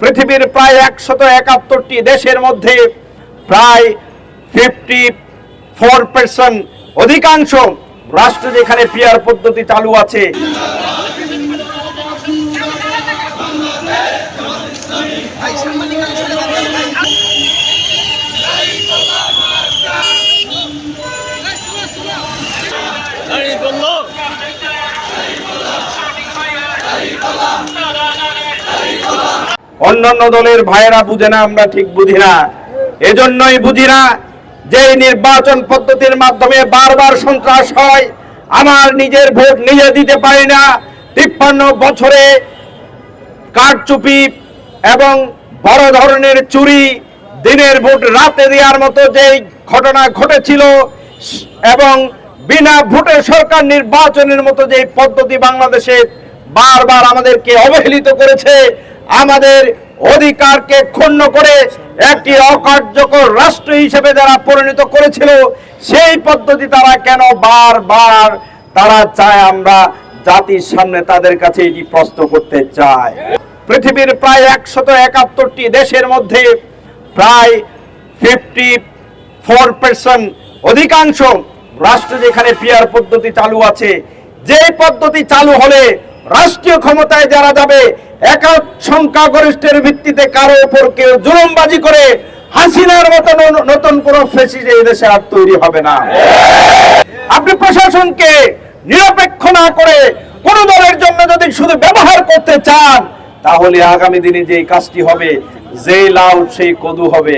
পৃথিবীর প্রায় একশত একাত্তরটি দেশের মধ্যে প্রায় ফিফটি ফোর পার্সেন্ট অধিকাংশ রাষ্ট্র যেখানে পিয়ার পদ্ধতি চালু আছে। অন্যান্য দলের ভাইয়েরা বুঝে না, আমরা ঠিক বুঝি না। এজন্যই বুঝি না যে নির্বাচন পদ্ধতির মাধ্যমে বারবার সন্ত্রাস হয়, আমার নিজের ভোট নিজে দিতে পারি না। তিপ্পান্ন বছরে কারচুপি এবং বড় ধরনের চুরি, দিনের ভোট রাতে দেওয়ার মতো যে ঘটনা ঘটেছিল, এবং বিনা ভোটে সরকার নির্বাচনের মতো যে পদ্ধতি বাংলাদেশে বারবার আমাদেরকে অবহেলিত করেছে আমাদের অধিকারকে ক্ষুণ্ণ করে একটি অকার্যকর রাষ্ট্র হিসেবে যারা পরিণত করেছিল, সেই পদ্ধতি তারা কেন বারবার তারা চায় আমরা জাতির সামনে তাদের কাছে এটি প্রশ্ন করতে চায় পৃথিবীর প্রায় একশত একাত্তরটি দেশের মধ্যে প্রায় ফিফটি ফোর পার্সেন্ট অধিকাংশ রাষ্ট্র যেখানে পিয়ার পদ্ধতি চালু আছে যে পদ্ধতি চালু হলে রাষ্ট্রীয় ক্ষমতায় যারা যাবে একা সংখ্যাগরিষ্ঠের ভিত্তিতে কারও উপর কেউ জুলুমবাজি করে হাসিনার মতো নতুন কোন ফেসিস এই দেশে আর তৈরি হবে না। আপনি প্রশাসনকে নিরপেক্ষ না করে কোন দলের জন্য যদি শুধু ব্যবহার করতে চান, তাহলে আগামী দিনে যে কাজটি হবে যে লাউ সেই কদু হবে।